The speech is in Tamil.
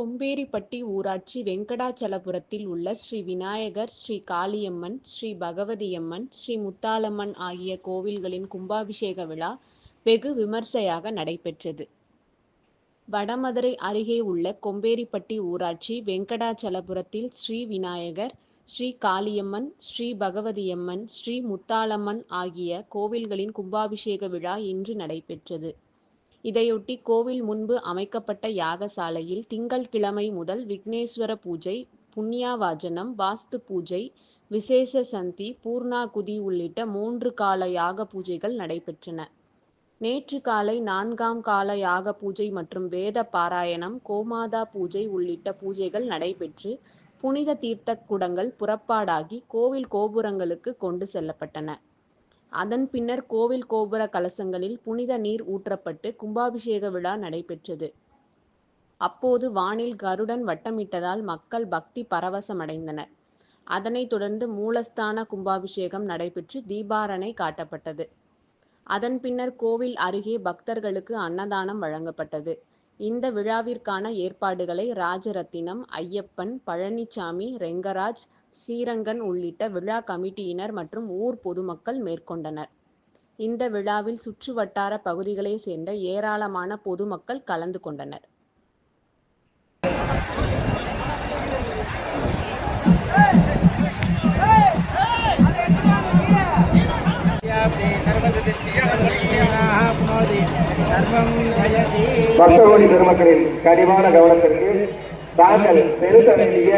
கொம்பேரிப்பட்டி ஊராட்சி வெங்கடாச்சலபுரத்தில் உள்ள ஸ்ரீ விநாயகர், ஸ்ரீ காளியம்மன், ஸ்ரீ பகவதியம்மன், ஸ்ரீ முத்தாலம்மன் ஆகிய கோவில்களின் கும்பாபிஷேக விழா வெகு விமர்சையாக நடைபெற்றது. வடமதுரை அருகே உள்ள கொம்பேரிப்பட்டி ஊராட்சி வெங்கடாச்சலபுரத்தில் ஸ்ரீ விநாயகர், ஸ்ரீ காளியம்மன், ஸ்ரீ பகவதியம்மன், ஸ்ரீ முத்தாலம்மன் ஆகிய கோவில்களின் கும்பாபிஷேக விழா இன்று நடைபெற்றது. இதையொட்டி கோவில் முன்பு அமைக்கப்பட்ட யாகசாலையில் திங்கள்கிழமை முதல் விக்னேஸ்வர பூஜை, புண்ணியாவாசனம், வாஸ்து பூஜை, விசேஷ சந்தி, பூர்ணாகுதி உள்ளிட்ட மூன்று கால யாக பூஜைகள் நடைபெற்றன. நேற்று காலை நான்காம் கால யாக பூஜை மற்றும் வேத பாராயணம், கோமாதா பூஜை உள்ளிட்ட பூஜைகள் நடைபெற்று புனித தீர்த்த குடங்கள் புறப்பாடாகி கோவில் கோபுரங்களுக்கு கொண்டு செல்லப்பட்டன. அதன் பின்னர் கோவில் கோபுர கலசங்களில் புனித நீர் ஊற்றப்பட்டு கும்பாபிஷேக விழா நடைபெற்றது. அப்போது வானில் கருடன் வட்டமிட்டதால் மக்கள் பக்தி பரவசமடைந்தனர். அதனைத் தொடர்ந்து மூலஸ்தான கும்பாபிஷேகம் நடைபெற்று தீபாரணை காட்டப்பட்டது. அதன் பின்னர் கோவில் அருகே பக்தர்களுக்கு அன்னதானம் வழங்கப்பட்டது. இந்த விழாவிற்கான ஏற்பாடுகளை ராஜரத்தினம், ஐயப்பன், பழனிசாமி, ரெங்கராஜ், சீரங்கன் உள்ளிட்ட விழா கமிட்டியினர் மற்றும் ஊர் பொதுமக்கள் மேற்கொண்டனர். இந்த விழாவில் சுற்றுவட்டார பகுதிகளை சேர்ந்த ஏராளமான பொதுமக்கள் கலந்து கொண்டனர். பக்தகோடி பெருமக்களின் கனிவான கவனத்திற்கு தாங்கள் செலுத்த வேண்டிய